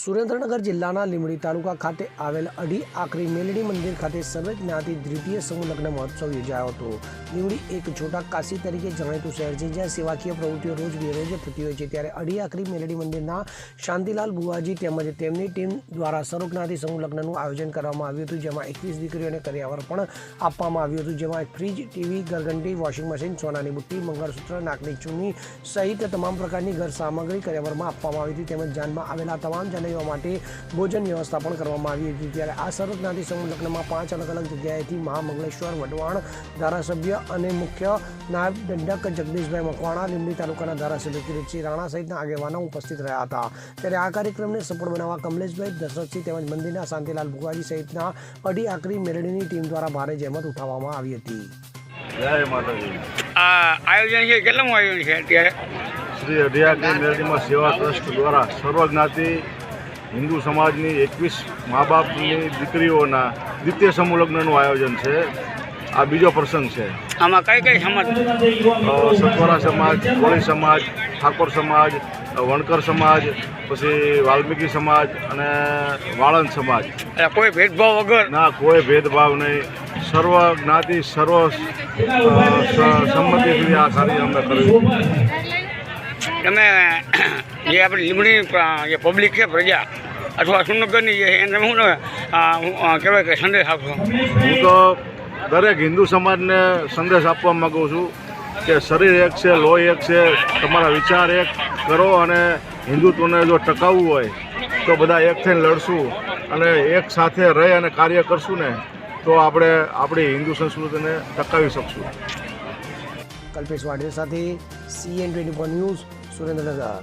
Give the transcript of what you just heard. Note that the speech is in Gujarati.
સુરેન્દ્રનગર જિલ્લાના લીંબડી તાલુકા ખાતે આવેલ અઢી આખરી મેલડી મંદિર ખાતે સર્વે જ્ઞાતિ દ્વિતીય સમૂહ મહોત્સવ યોજાયો હતો. લીંબડી એક છોટા કાશી તરીકે જાણીતું શહેર છે, જ્યાં સેવાકીય પ્રવૃત્તિઓ રોજ બેરોજ થતી હોય છે. ત્યારે અઢી આખરી મેલડી મંદિરના શાંતિલાલ બુવાજી તેમજ તેમની ટીમ દ્વારા સર્વ જ્ઞાતિ સમૂહ લગ્નનું આયોજન કરવામાં આવ્યું હતું, જેમાં એકવીસ દીકરીઓને કર્યાવર પણ આપવામાં આવ્યું હતું, જેમાં ફ્રીજ, ટીવી, ઘરઘંટી, વોશિંગ મશીન, સોનાની બુટ્ટી, મંગળસૂત્ર, નાકની ચૂની સહિત તમામ પ્રકારની ઘર સામગ્રી કર્યાવરમાં આપવામાં આવી હતી. તેમજ જાનમાં આવેલા તમામ જનૈયો માટે ભોજન વ્યવસ્થા પણ કરવામાં આવી હતી. ત્યારે આ સરહદ જ્ઞાતિ સમૂહ લગ્નમાં પાંચ અલગ અલગ જગ્યાએથી મહામંગલેશ્વર વઢવાણ ધારાસભ્ય અને મુખ્ય નાયબ દંડક જગદીશભાઈ મકવાણા લીંબડી તાલુકાના ધારાસભ્ય કિરીટસિંહ રાણા સહિતના આગેવાનો ઉપસ્થિત રહ્યા હતા. ત્યારે આ કાર્યક્રમને સફળ બનાવવા કમલેશભાઈ દશરથસિંહ તેમજ મંદિરના શાંતિલાલ ભુવાજી સહિતના અઢી આકરી મેળડીની ટીમ દ્વારા ભારે જહેમત ઉઠાવવામાં આવી હતી. આ આયોજન છે કેટલામું આયોજન છે અત્યારે? શ્રી અઢિયા મેરડીમાં સેવા ટ્રસ્ટ દ્વારા સર્વજ્ઞાતિ હિન્દુ સમાજની એકવીસ મા બાપની દીકરીઓના દ્વિતીય સમૂહ લગ્નનું આયોજન છે. આ બીજો પ્રસંગ છે. આમાં કઈ કઈ સમાજ? સતવરા સમાજ કોળી સમાજ ઠાકોર સમાજ વણકર સમાજ પછી વાલ્મીકી સમાજ અને વાળંદ સમાજ. કોઈ ભેદભાવ વગર? ના કોઈ ભેદભાવ નહીં. સર્વ જ્ઞાતિ સર્વ સંમતિથી આ કાર્ય અમે કર્યું. તમે જે આપણી લીમડી જે પબ્લિક છે પ્રજા. અથવા સુનગરની જે એને હું, કહેવાય કે સંદેશ આપશો હું તો દરેક હિન્દુ સમાજને સંદેશ આપવા માગું છું કે શરીર એક છે લોહી એક છે તમારા વિચાર એક કરો અને હિન્દુત્વને જો ટકાવવું હોય તો બધા એક થઈને લડશું અને એક સાથે રહી અને કાર્ય કરશું ને તો આપણે આપણી હિન્દુ સંસ્કૃતિને ટકાવી શકશું. કલ્પેશ વાડેર સાથે CN twenty four news Surendranagar.